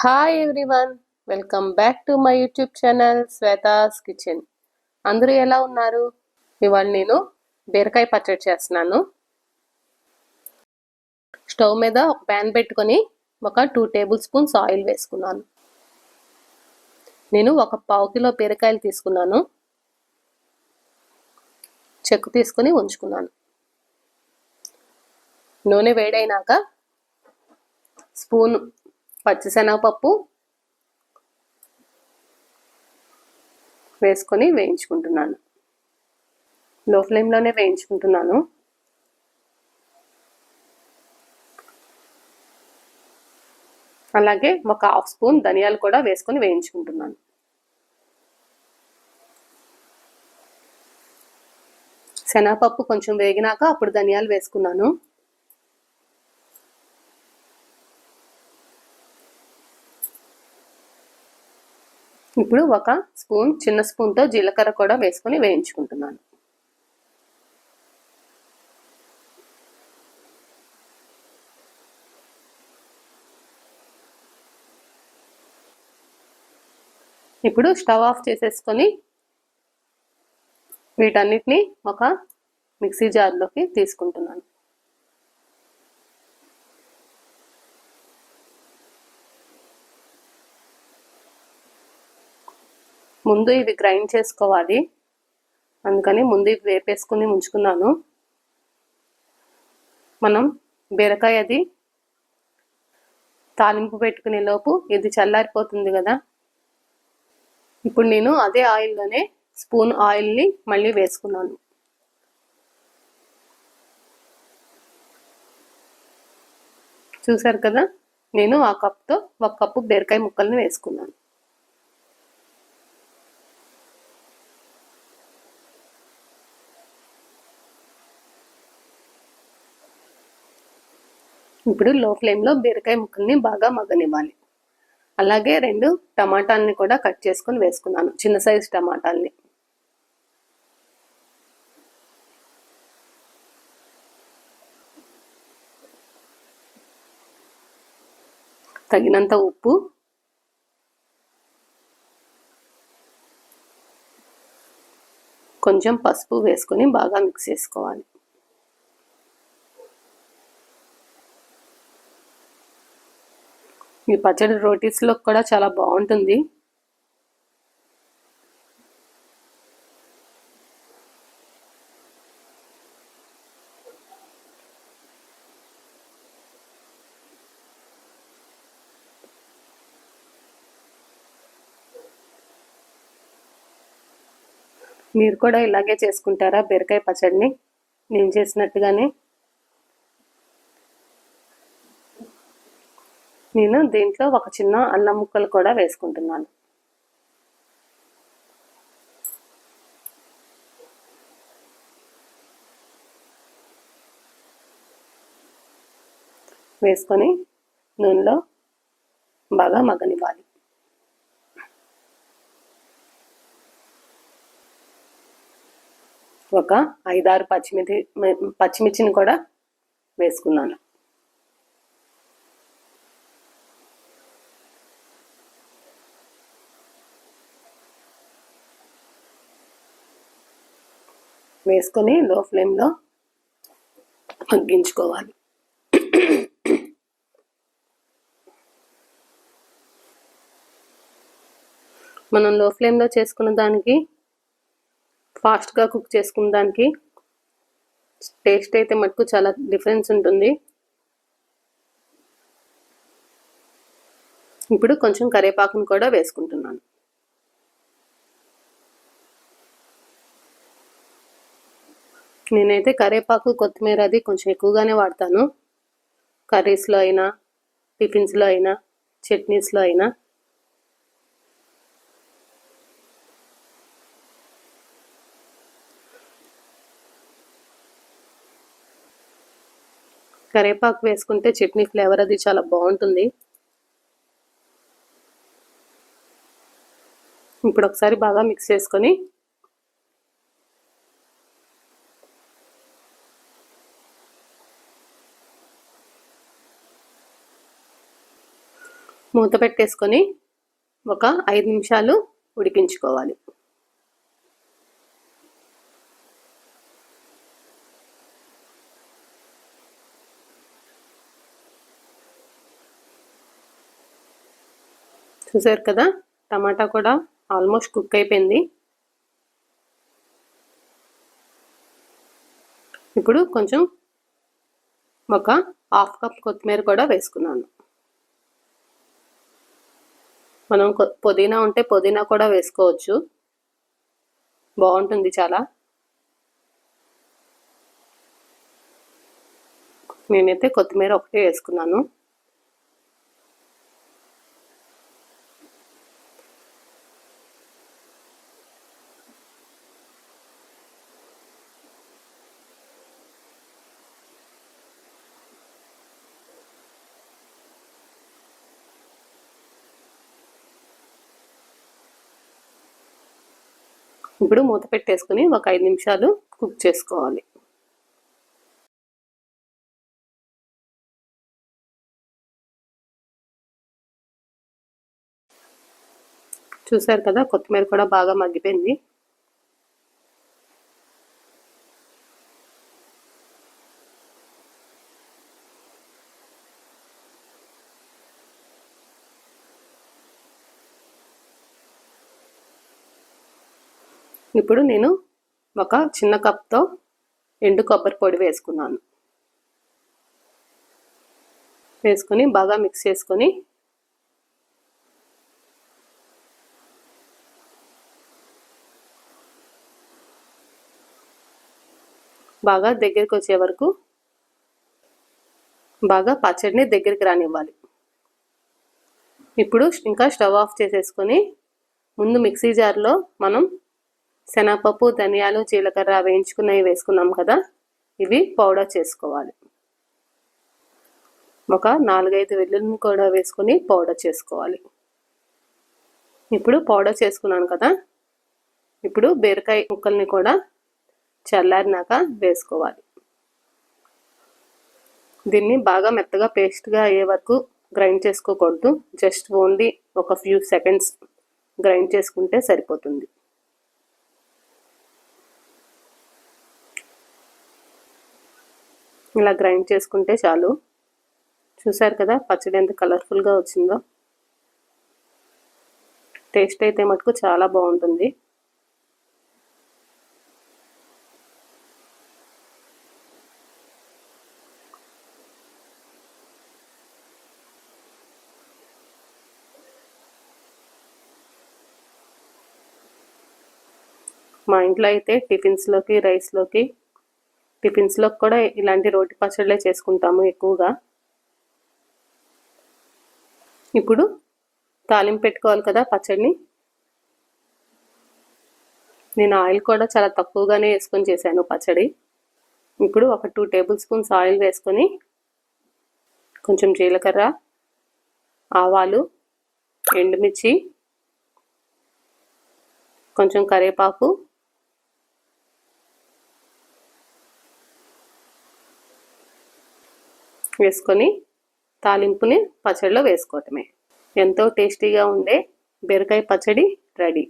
Hi everyone welcome back to my YouTube channel Shweta's kitchen అందరూ ఎలా ఉన్నారు? ఇవాళ నేను బీరకాయ పచ్చడి చేస్తున్నాను. స్టవ్ మీద ఒక ప్యాన్ పెట్టుకొని ఒక టూ టేబుల్ స్పూన్స్ ఆయిల్ వేసుకున్నాను. నేను ఒక పావు కిలో బీరకాయలు తీసుకున్నాను. చెక్కు తీసుకుని ఉంచుకున్నాను. నూనె వేడైనాక స్పూన్ పచ్చిశనగపప్పు వేసుకొని వేయించుకుంటున్నాను. లో ఫ్లేమ్లోనే వేయించుకుంటున్నాను. అలాగే ఒక హాఫ్ స్పూన్ ధనియాలు కూడా వేసుకొని వేయించుకుంటున్నాను. శనగపప్పు కొంచెం వేగినాక అప్పుడు ధనియాలు వేసుకున్నాను. ఇప్పుడు ఒక స్పూన్ చిన్న స్పూన్తో జీలకర్ర కూడా వేసుకొని వేయించుకుంటున్నాను. ఇప్పుడు స్టవ్ ఆఫ్ చేసేసుకొని వీటన్నిటిని ఒక మిక్సీ జార్లోకి తీసుకుంటున్నాను. ముందు ఇవి గ్రైండ్ చేసుకోవాలి. అందుకని ముందు ఇవి వేపేసుకుని ఉంచుకున్నాను మనం బీరకాయ అది తాలింపు పెట్టుకునే లోపు ఇది చల్లారిపోతుంది కదా. ఇప్పుడు నేను అదే ఆయిల్లోనే స్పూన్ ఆయిల్ని మళ్ళీ వేసుకున్నాను. చూసారు కదా? నేను ఆ కప్తో ఒక కప్పు బీరకాయ ముక్కల్ని వేసుకున్నాను. ఇప్పుడు లో ఫ్లేమ్లో బీరకాయ ముక్కల్ని బాగా మగ్గనివ్వాలి. అలాగే రెండు టమాటాలని కూడా కట్ చేసుకొని వేసుకున్నాను చిన్న సైజు టమాటాలని. తగినంత ఉప్పు. కొంచెం పసుపు వేసుకొని బాగా మిక్స్ చేసుకోవాలి. ఈ పచ్చడి రోటీస్లో కూడా చాలా బాగుంటుంది. మీరు కూడా ఇలాగే చేసుకుంటారా? బీరకాయ పచ్చడిని? నేను చేసినట్టుగానే. నేను దీంట్లో ఒక చిన్న అల్లం ముక్కలు కూడా వేసుకుంటున్నాను. వేసుకొని నూనెలో బాగా మగ్గనివ్వాలి. ఒక ఐదారు పచ్చిమిర్చి పచ్చిమిర్చిని కూడా వేసుకున్నాను. వేసుకొని లో ఫ్లేమ్లో మగ్గించుకోవాలి మనం లో ఫ్లేమ్లో చేసుకున్న దానికి ఫాస్ట్గా కుక్ చేసుకున్న దానికి టేస్ట్ అయితే మటుకు చాలా డిఫరెన్స్ ఉంటుంది. ఇప్పుడు కొంచెం కరివేపాకును కూడా వేసుకుంటున్నాను. నేనైతే కరివేపాకు కొత్తిమీర అది కొంచెం ఎక్కువగానే వాడతాను. కర్రీస్లో అయినా టిఫిన్స్లో అయినా చట్నీస్లో అయినా. కరివేపాకు వేసుకుంటే చట్నీ ఫ్లేవర్ అది చాలా బాగుంటుంది. ఇప్పుడు ఒకసారి బాగా మిక్స్ చేసుకొని మూత పెట్టేసుకొని ఒక ఐదు నిమిషాలు ఉడికించుకోవాలి. చూసారు కదా టమాటా కూడా ఆల్మోస్ట్ కుక్ అయిపోయింది. ఇప్పుడు కొంచెం ఒక హాఫ్ కప్ కొత్తిమీర కూడా వేసుకున్నాను. మనం పుదీనా ఉంటే పుదీనా కూడా వేసుకోవచ్చు. బాగుంటుంది చాలా. నేనైతే కొత్తిమీర ఒకటే వేసుకున్నాను. ఇప్పుడు మూత పెట్టేసుకుని ఒక ఐదు నిమిషాలు కుక్ చేసుకోవాలి. చూసారు కదా కొత్తిమీర కూడా బాగా మగ్గిపోయింది. ఇప్పుడు నేను ఒక చిన్న కప్తో ఎండు కొబ్బరి పొడి వేసుకున్నాను. వేసుకొని బాగా మిక్స్ చేసుకొని బాగా దగ్గరికి వచ్చే వరకు బాగా పచ్చడిని దగ్గరికి రానివ్వాలి. ఇప్పుడు ఇంకా స్టవ్ ఆఫ్ చేసేసుకొని ముందు మిక్సీ జార్లో మనం శనగపప్పు ధనియాలు జీలకర్ర వేయించుకున్నవి వేసుకున్నాం కదా ఇవి పౌడర్ చేసుకోవాలి. ఒక నాలుగైదు వెల్లుల్ని కూడా వేసుకొని పౌడర్ చేసుకోవాలి. ఇప్పుడు పౌడర్ చేసుకున్నాను కదా ఇప్పుడు బీరకాయ ముక్కల్ని కూడా చల్లారినాక వేసుకోవాలి. దీన్ని బాగా మెత్తగా పేస్ట్గా అయ్యే వరకు గ్రైండ్ చేసుకోకూడదు జస్ట్ ఓన్లీ ఒక ఫ్యూ సెకండ్స్ గ్రైండ్ చేసుకుంటే సరిపోతుంది. ఇలా గ్రైండ్ చేసుకుంటే చాలు. చూసారు కదా పచ్చడి ఎంత కలర్ఫుల్గా వచ్చిందో. టేస్ట్ అయితే మటుకు చాలా బాగుంటుంది. మా ఇంట్లో అయితే టిఫిన్స్లోకి రైస్లోకి టిఫిన్స్లో కూడా ఇలాంటి రోటి పచ్చళ్ళే చేసుకుంటాము ఎక్కువగా. ఇప్పుడు తాలింపు పెట్టుకోవాలి కదా పచ్చడిని. నేను ఆయిల్ కూడా చాలా తక్కువగానే వేసుకొని చేశాను పచ్చడి. ఇప్పుడు ఒక టూ టేబుల్ స్పూన్స్ ఆయిల్ వేసుకొని కొంచెం జీలకర్ర ఆవాలు ఎండుమిర్చి కొంచెం కరివేపాకు వేసుకొని తాలింపుని పచ్చడిలో వేసుకోవటమే. ఎంతో టేస్టీగా ఉండే బీరకాయ పచ్చడి రెడీ.